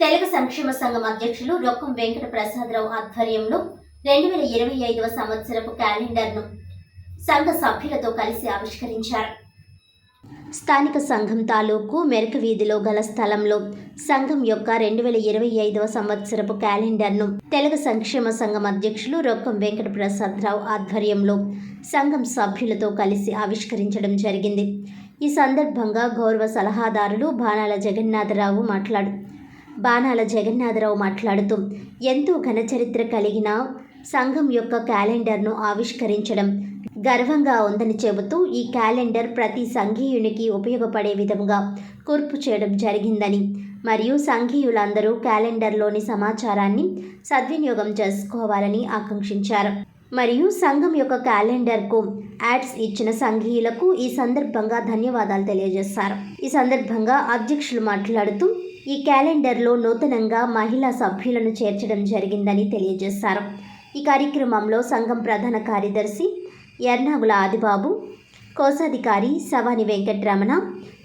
తెలుగు సంక్షేమ సంఘం అధ్యక్షులు రొక్కం వెంకట ప్రసాదరావు ఆధ్వర్యంలో రెండు వేల ఇరవై ఐదవ సంవత్సరపు క్యాలెండర్ను సంఘ సభ్యులతో కలిసి ఆవిష్కరించారు. స్థానిక సంఘం తాలూకు మెరక వీధిలో గల స్థలంలో సంఘం యొక్క రెండు వేల ఇరవై ఐదవ సంవత్సరపు క్యాలెండర్ను తెలుగు సంక్షేమ సంఘం అధ్యక్షులు రొక్కం వెంకట ప్రసాదరావు ఆధ్వర్యంలో సంఘం సభ్యులతో కలిసి ఆవిష్కరించడం జరిగింది. ఈ సందర్భంగా గౌరవ సలహాదారులు బాణాల జగన్నాథరావు మాట్లాడు బాణాల జగన్నాథరావు మాట్లాడుతూ ఎంతో ఘనచరిత్ర కలిగిన సంఘం యొక్క క్యాలెండర్ను ఆవిష్కరించడం గర్వంగా ఉందని చెబుతూ ఈ క్యాలెండర్ ప్రతి సంఘీయునికి ఉపయోగపడే విధంగా కూర్పు చేయడం జరిగిందని. మరియు సంఘీయులందరూ క్యాలెండర్లోని సమాచారాన్ని సద్వినియోగం చేసుకోవాలని ఆకాంక్షించారు. మరియు సంఘం యొక్క క్యాలెండర్కు యాడ్స్ ఇచ్చిన సంఘీయులకు ఈ సందర్భంగా ధన్యవాదాలు తెలియజేశారు ఈ సందర్భంగా అధ్యక్షులు మాట్లాడుతూ ఈ క్యాలెండర్లో నూతనంగా మహిళా సభ్యులను చేర్చడం జరిగిందని తెలియజేశారు. ఈ కార్యక్రమంలో సంఘం ప్రధాన కార్యదర్శి ఎర్నాగుల ఆదిబాబు కోశాధికారి సవాని వెంకటరమణ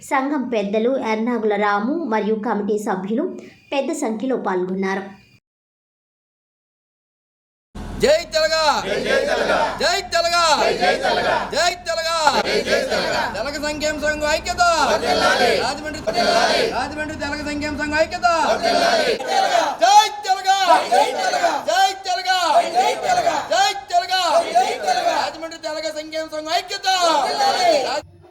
సంఘం పెద్దలు ఎర్నాగుల రాము మరియు కమిటీ సభ్యులు పెద్ద సంఖ్యలో పాల్గొన్నారు. జై తెలగా జై తెలగా జై తెలగా తెలగ సంక్షేమ సంఘం ఐక్యత రాజమండ్రి రాజమండ్రి తెలగ సంక్షేమ సంఘం ఐక్యత జై తెలగా జై తెలగా జై తెలగా రాజమండ్రి తెలగ సంక్షేమ సంఘం ఐక్యత